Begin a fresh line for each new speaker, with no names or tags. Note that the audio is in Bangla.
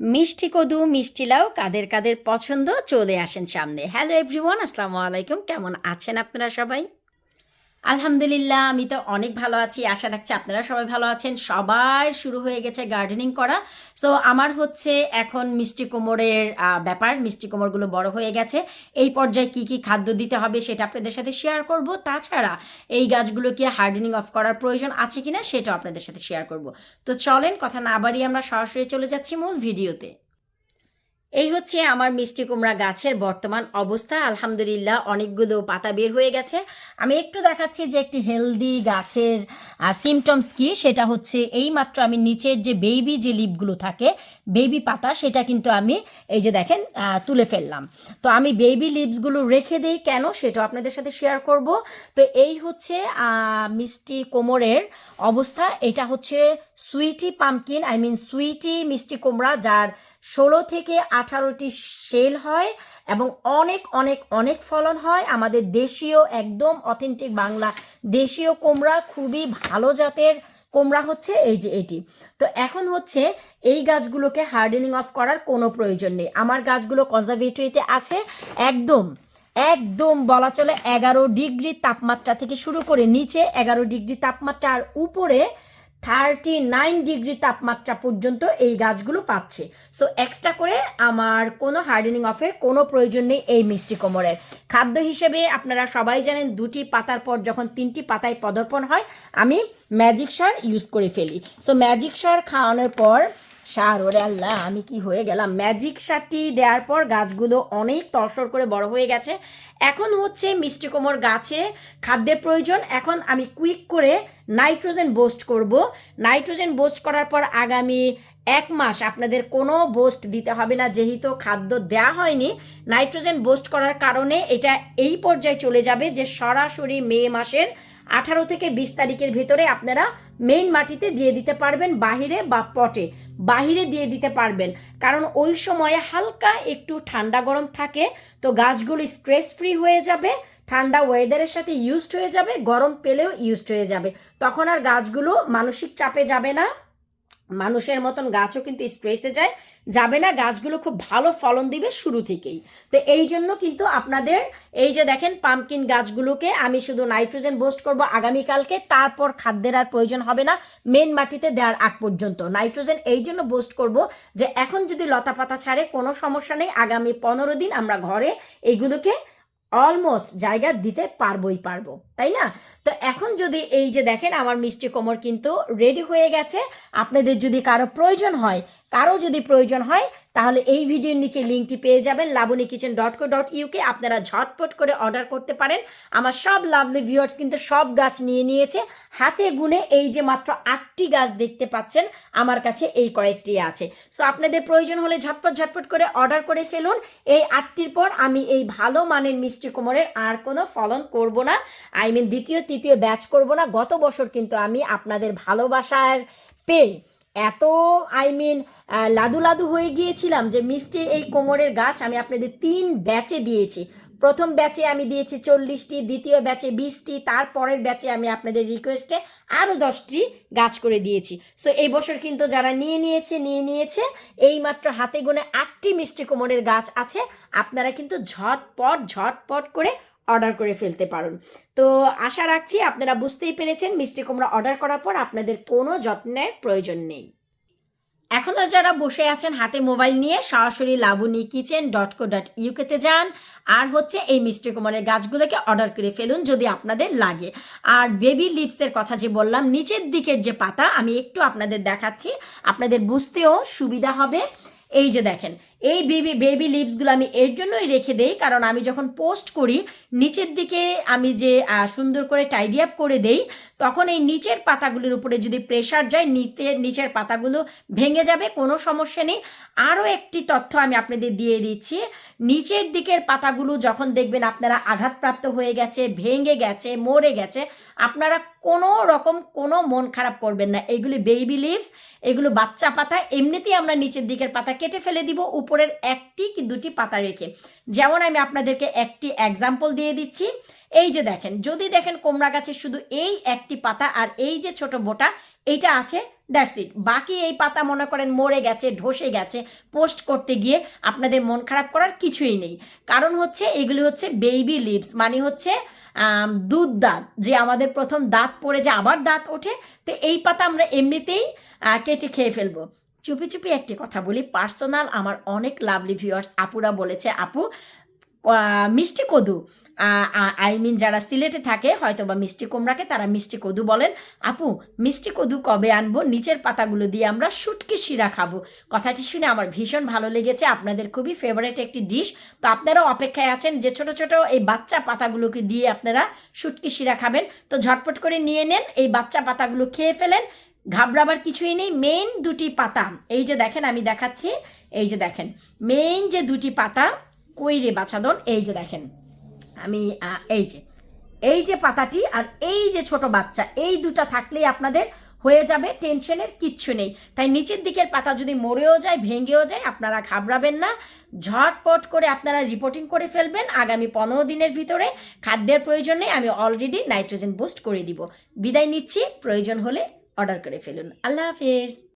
মিষ্টি কদু, মিষ্টি লাউ, কাদের কাদের পছন্দ, চলে আসেন সামনে। হ্যালো এভরিওয়ান আসসালামু আলাইকুম। কেমন আছেন আপনারা সবাই? আলহামদুলিল্লাহ, আমি তো অনেক ভালো আছি। আশা রাখছি আপনারা সবাই ভালো আছেন। সবার শুরু হয়ে গেছে গার্ডেনিং করা। সো আমার হচ্ছে এখন মিষ্টি কোমরের ব্যাপার। মিষ্টি কোমরগুলো বড় হয়ে গেছে। এই পর্যায়ে কি কি খাদ্য দিতে হবে সেটা আপনাদের সাথে শেয়ার করব। তাছাড়া এই গাছগুলোকে হার্ডেনিং অফ করার প্রয়োজন আছে কিনা সেটাও আপনাদের সাথে শেয়ার করব। তো চলেন, কথা না বাড়িয়ে আমরা সরাসরি চলে যাচ্ছি মূল ভিডিওতে এই হচ্ছে আমার মিষ্টি কুমড়া গাছের বর্তমান অবস্থা। আলহামদুলিল্লাহ অনেকগুলো পাতা বের হয়ে গেছে। আমি একটু দেখাচ্ছি যে একটি হেলদি গাছের সিমটমস কি, সেটা হচ্ছে এই মাত্র আমি নিচের যে বেবি যে লিপগুলো থাকে বেবি পাতা, সেটা কিন্তু আমি এই যে দেখেন তুলে ফেললাম। তো আমি বেবি লিপসগুলো রেখে দিই কেন, সেটাও আপনাদের সাথে শেয়ার করব। তো এই হচ্ছে মিষ্টি কোমরের অবস্থা। এটা হচ্ছে sweety pumpkin I mean sweety মিষ্টি কুমড়া, যার ষোলো থেকে আঠারোটি সেল হয় এবং অনেক অনেক অনেক ফলন হয়। আমাদের দেশীয়, একদম অথেন্টিক বাংলা দেশীয় কুমড়া, খুবই ভালো জাতের কুমড়া হচ্ছে এই যে এটি। তো এখন হচ্ছে এই গাছগুলোকে হার্ডেনিং অফ করার কোনো প্রয়োজন নেই। আমার গাছগুলো কনজারভেটরিতে আছে। একদম একদম বলা চলে এগারো ডিগ্রি তাপমাত্রা থেকে শুরু করে নিচে এগারো ডিগ্রি তাপমাত্রা আর উপরে থার্টি নাইন ডিগ্রি তাপমাত্রা পর্যন্ত এই গাছগুলো পাচ্ছে। সো এক্সট্রা করে আমার কোনো হার্ডেনিং অফের কোনো প্রয়োজন নেই এই মিষ্টি কোমরের খাদ্য হিসেবে আপনারা সবাই জানেন দুটি পাতার পর যখন তিনটি পাতায় পদার্পণ হয়, আমি ম্যাজিক সার ইউজ করে ফেলি। সো ম্যাজিক সার খাওয়ানোর পর, সার, ওরে আল্লাহ, আমি কি হয়ে গেলাম? ম্যাজিক সারটি দেওয়ার পর গাছগুলো অনেক তরসর করে বড় হয়ে গেছে। এখন হচ্ছে মিষ্টি কোমর গাছে খাদ্যের প্রয়োজন। এখন আমি কুইক করে নাইট্রোজেন বোস্ট করব। নাইট্রোজেন বোস্ট করার পর আগামী এক মাস আপনাদের কোনো বোস্ট দিতে হবে না, যেহেতু খাদ্য দেওয়া হয়নি। নাইট্রোজেন বোস্ট করার কারণে এটা এই পর্যায়ে চলে যাবে যে সরাসরি মে মাসের আঠারো থেকে বিশ তারিখের ভেতরে আপনারা মেইন মাটিতে দিয়ে দিতে পারবেন বাহিরে বা পটে। বাহিরে দিয়ে দিতে পারবেন। কারণ ওই সময়ে হালকা একটু ঠান্ডা গরম থাকে, তো গাছগুলো স্ট্রেস ফ্রি হয়ে যাবে। ঠান্ডা ওয়েদারের সাথে ইউজড হয়ে যাবে, গরম পেলেও ইউজড হয়ে যাবে। তখন আর গাছগুলো মানসিক চাপে যাবে না। মানুষের মতন গাছও কিন্তু স্ট্রেসে যায়। যাবে না, গাছগুলো খুব ভালো ফলন দিবে শুরু থেকেই। তো এই জন্য কিন্তু আপনাদের এই যে দেখেন পামকিন গাছগুলোকে আমি শুধু নাইট্রোজেন বোস্ট করব আগামীকালকে, তারপর খাদ্যের আর প্রয়োজন হবে না। মেন মাটিতে দেওয়ার আগ পর্যন্ত। নাইট্রোজেন এই জন্য বোস্ট করব যে এখন যদি লতা পাতা ছাড়ে কোনো সমস্যা নেই, আগামী পনেরো দিন আমরা ঘরে এইগুলোকে অলমোস্ট জায়গা দিতে পারবোই পারব, তাই না? তো এখন যদি এই যে দেখেন আমার মিষ্টি কোমর কিন্তু রেডি হয়ে গেছে, আপনাদের যদি কারও প্রয়োজন হয়, কারও যদি প্রয়োজন হয়, তাহলে এই ভিডিওর নিচে লিঙ্কটি পেয়ে যাবেন Laboni kitchen dot co dot UK আপনারা ঝটপট করে অর্ডার করতে পারেন। আমার সব লাভলি ভিউয়ার্স কিন্তু সব গাছ নিয়ে নিয়েছে, হাতে গুনে এই যে মাত্র আটটি গাছ দেখতে পাচ্ছেন, আমার কাছে এই কয়েকটি আছে। সো আপনাদের প্রয়োজন হলে ঝটপট ঝটপট করে অর্ডার করে ফেলুন। এই আটটির পর আমি এই ভালো মানের মিষ্টি কোমরের আর কোনো ফলন করব না। আই মিন দ্বিতীয়, তৃতীয় ব্যাচ করব না। গত বছর কিন্তু আমি আপনাদের ভালোবাসার পেয়ে এত আই মিন লাদু লাদু হয়ে গিয়েছিলাম যে মিষ্টি এই কোমরের গাছ আমি আপনাদের তিন ব্যাচে দিয়েছি। প্রথম ব্যাচে আমি দিয়েছি চল্লিশটি, দ্বিতীয় ব্যাচে বিশটি, তারপরের ব্যাচে আমি আপনাদের রিকোয়েস্টে আরও দশটি গাছ করে দিয়েছি। সো এই বছর কিন্তু যারা নিয়ে নিয়েছে নিয়ে নিয়েছে এই মাত্র হাতে গুনে আটটি মিষ্টি কোমরের গাছ আছে, আপনারা কিন্তু ঝটপট ঝটপট করে অর্ডার করে ফেলতে পারেন। তো, আশা রাখছি আপনারা বুঝতেই পেরেছেন মিষ্টি কুমড়া অর্ডার করার পর আপনাদের কোনো যত্নের প্রয়োজন নেই। এখনও যারা বসে আছেন, হাতে মোবাইল নিয়ে সরাসরি Laboni kitchen dot co dot ইউকেতে যান। আর হচ্ছে এই মিষ্টি কুমারের গাছগুলোকে অর্ডার করে ফেলুন যদি আপনাদের লাগে। আর বেবি লিপসের কথা যে বললাম, নিচের দিকের যে পাতা, আমি একটু আপনাদের দেখাচ্ছি। আপনাদের বুঝতেও সুবিধা হবে। এই যে দেখেন এই বেবি বেবি লিপসগুলো আমি এর জন্যই রেখে দেই, কারণ আমি যখন পোস্ট করি, নিচের দিকে আমি যে সুন্দর করে টাইডি আপ করে দেই, তখন এই নিচের পাতাগুলির উপরে যদি প্রেশার যায় নিচের নিচের পাতাগুলো ভেঙে যাবে, কোনো সমস্যা নেই। আরও একটি তথ্য আমি আপনাদের দিয়ে দিচ্ছি, নিচের দিকের পাতাগুলো যখন দেখবেন আপনারা আঘাতপ্রাপ্ত হয়ে গেছে, ভেঙে গেছে, মরে গেছে, আপনারা কোনো রকম কোনো মন খারাপ করবেন না। এগুলি বেবি লিভস এগুলো বাচ্চা পাতা, এমনিতেই আমরা নিচের দিকের পাতা কেটে ফেলে দিব, উপরে ওপরের একটি কি দুটি পাতা রেখে, যেমন আমি আপনাদেরকে একটি এক্সাম্পল দিয়ে দিচ্ছি। এই যে দেখেন, যদি দেখেন কোমড়া গাছের শুধু এই একটি পাতা আর এই যে ছোট বোটা, এইটা আছে দ্যাটস ইট বাকি এই পাতা মনে করেন মরে গেছে ঢসে গেছে, পোস্ট করতে গিয়ে আপনাদের মন খারাপ করার কিছুই নেই। কারণ হচ্ছে এগুলি হচ্ছে বেবি লিভস মানে হচ্ছে দুধ দাঁত, যে আমাদের প্রথম দাঁত পড়ে যে আবার দাঁত ওঠে, তো এই পাতা আমরা এমনিতেই কেটে খেয়ে ফেলব। চুপি চুপি একটি কথা বলি। পার্সোনাল আমার অনেক লাভলি ভিউয়ার্স, আপুরা বলেছে, আপু মিষ্টি কদু। আই মিন যারা সিলেটে থাকে হয়তো বা মিষ্টি কুমড়াকে তারা মিষ্টি কদু বলেন। আপু, মিষ্টি কদু কবে আনব? নিচের পাতাগুলো দিয়ে আমরা শুটকি শিরা খাব। কথাটি শুনে আমার ভীষণ ভালো লেগেছে। আপনাদের খুবই ফেভারেট একটি ডিশ তো আপনারাও অপেক্ষায় আছেন যে ছোট ছোট এই বাচ্চা পাতাগুলোকে দিয়ে আপনারা শুটকি শিরা খাবেন। তো ঝটপট করে নিয়ে নেন, এই বাচ্চা পাতাগুলো খেয়ে ফেলেন। ঘাবড়াবার কিছুই নেই মেন দুটি পাতা। এই যে দেখেন, আমি দেখাচ্ছি, এই যে দেখেন মেন যে দুটি পাতা, কই রে বাছাদন? এই যে দেখেন, আমি এই যে এই যে পাতাটি আর এই যে ছোট বাচ্চা, এই দুটা থাকলেই আপনাদের হয়ে যাবে টেনশনের কিচ্ছু নেই। তাই নিচের দিকের পাতা যদি মরেও যায়, ভেঙেও যায়, আপনারা ঘাবড়াবেন না। ঝটপট করে আপনারা রিপোর্টিং করে ফেলবেন। আগামী পনেরো দিনের ভিতরে খাদ্যের প্রয়োজন নেই, আমি অলরেডি নাইট্রোজেন বুস্ট করে দিব। বিদায় নিচ্ছি, প্রয়োজন হলে অর্ডার করে ফেলুন। আল্লাহ হাফিজ।